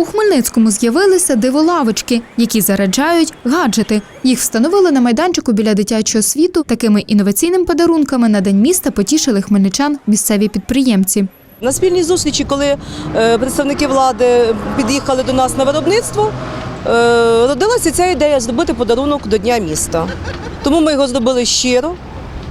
У Хмельницькому з'явилися диволавочки, які заряджають гаджети. Їх встановили на майданчику біля дитячого світу. Такими інноваційними подарунками на день міста потішили хмельничан місцеві підприємці. На спільній зустрічі, коли е, представники влади під'їхали до нас на виробництво, е, родилася ця ідея зробити подарунок до Дня міста. Тому ми його зробили щиро,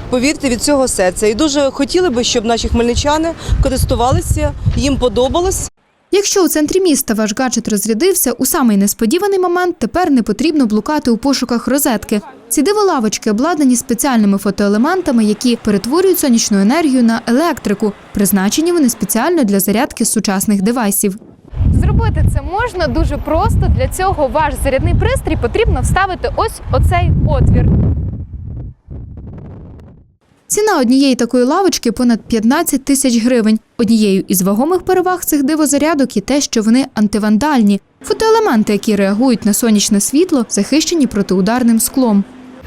повірте, від цього серця. І дуже хотіли би, щоб наші хмельничани користувалися, їм подобалось. Якщо у центрі міста ваш гаджет розрядився, у самий несподіваний момент тепер не потрібно блукати у пошуках розетки. Ці диволавочки обладнані спеціальними фотоелементами, які перетворюють сонячну енергію на електрику. Призначені вони спеціально для зарядки сучасних девайсів. Зробити це можна дуже просто. Для цього ваш зарядний пристрій потрібно вставити ось оцей отвір. Ціна однієї такої лавочки понад 15 тисяч гривень. Однією із вагомих переваг цих дивозарядок є те, що вони антивандальні. Фотоелементи, які реагують на сонячне світло, захищені протиударним склом.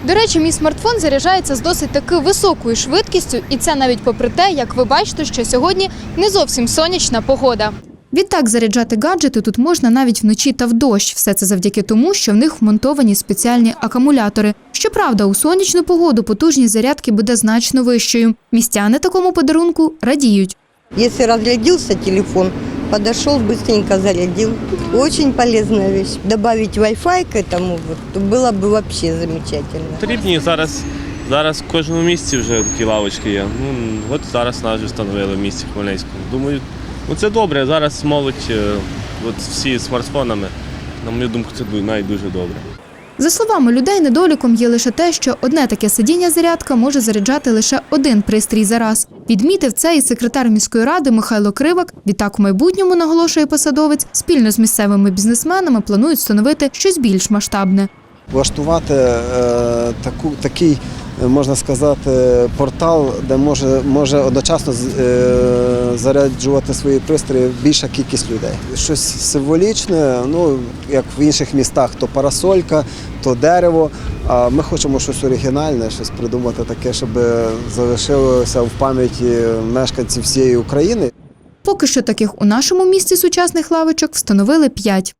До речі, мій смартфон заряджається з досить таки високою швидкістю, і це навіть попри те, як ви бачите, що сьогодні не зовсім сонячна погода. Відтак заряджати гаджети тут можна навіть вночі та в дощ. Все це завдяки тому, що в них вмонтовані спеціальні акумулятори. Щоправда, у сонячну погоду потужність зарядки буде значно вищою. Містяни такому подарунку радіють. Если разрядился телефон, подошел, быстренько зарядил. Очень полезная вещь. Добавить Wi-Fi к этому вот, то было бы вообще замечательно. Потрібні зараз. Зараз в кожному місці вже такі лавочки є. Ну от зараз нас вже встановили в місті Хмельницькому. Думаю, ну це добре. Зараз молодь, е, от всі з смартфонами. На мою думку, це навіть дуже добре. За словами людей, недоліком є лише те, що одне таке сидіння зарядка може заряджати лише один пристрій за раз. Відмітив це і секретар міської ради Михайло Кривак. Відтак у майбутньому наголошує посадовець, спільно з місцевими бізнесменами планують встановити щось більш масштабне. влаштувати е, таку, такий, можна сказати, портал, де може, може одночасно е, заряджувати свої пристрої більша кількість людей. Щось символічне, ну як в інших містах, то парасолька, то дерево. А ми хочемо щось оригінальне, щось придумати таке, щоб залишилося в пам'яті мешканців всієї України. Поки що таких у нашому місті сучасних лавочок встановили п'ять.